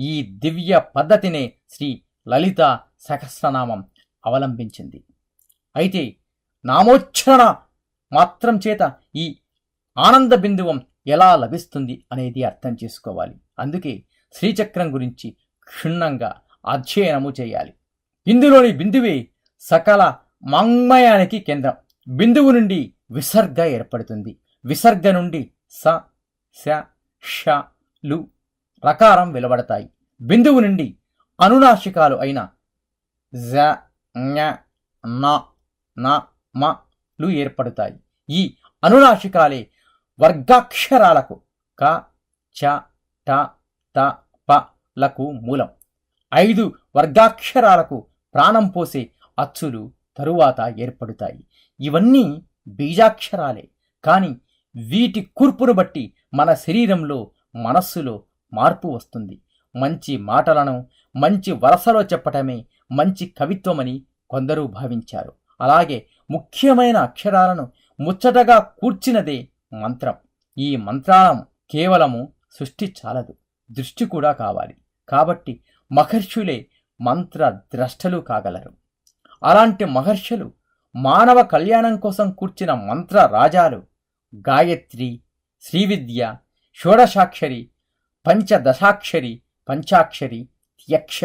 ఈ దివ్య పద్ధతినే శ్రీ లలిత సహస్రనామం అవలంబించింది. అయితే నామోచ్చరణ మాత్రం చేత ఈ ఆనంద బిందువం ఎలా లభిస్తుంది అనేది అర్థం చేసుకోవాలి. అందుకే శ్రీచక్రం గురించి క్షుణ్ణంగా అధ్యయనము చేయాలి. ఇందులోని బిందువే సకల వాంగ్మయానికి కేంద్రం. బిందువు నుండి విసర్గ ఏర్పడుతుంది. విసర్గ నుండి స ష లు రకారం వెలువడతాయి. బిందువు నుండి అనునాశికాలు అయిన జ ఞ నా మ లు ఏర్పడతాయి. ఈ అనునాసికాలే వర్గాక్షరాలకు క చ ట త ప లకు మూలం. ఐదు వర్గాక్షరాలకు ప్రాణం పోసే అచ్చులు తరువాత ఏర్పడుతాయి. ఇవన్నీ బీజాక్షరాలే. కానీ వీటి కూర్పును బట్టి మన శరీరంలో మనస్సులో మార్పు వస్తుంది. మంచి మాటలను మంచి వరసలో చెప్పటమే మంచి కవిత్వమని కొందరు భావించారు. అలాగే ముఖ్యమైన అక్షరాలను ముచ్చటగా కూర్చినదే మంత్రం. ఈ మంత్రాలను కేవలము సృష్టి చాలదు దృష్టి కూడా కావాలి. కాబట్టి మహర్షులే మంత్ర ద్రష్టలు కాగలరు. అలాంటి మహర్షులు మానవ కళ్యాణం కోసం కూర్చిన మంత్ర రాజాలు గాయత్రి శ్రీవిద్య షోడశాక్షరి ಪಂಚದಶಾಕ್ಷರಿ ಪಂಚಾಕ್ಷರಿ ಯಕ್ಷ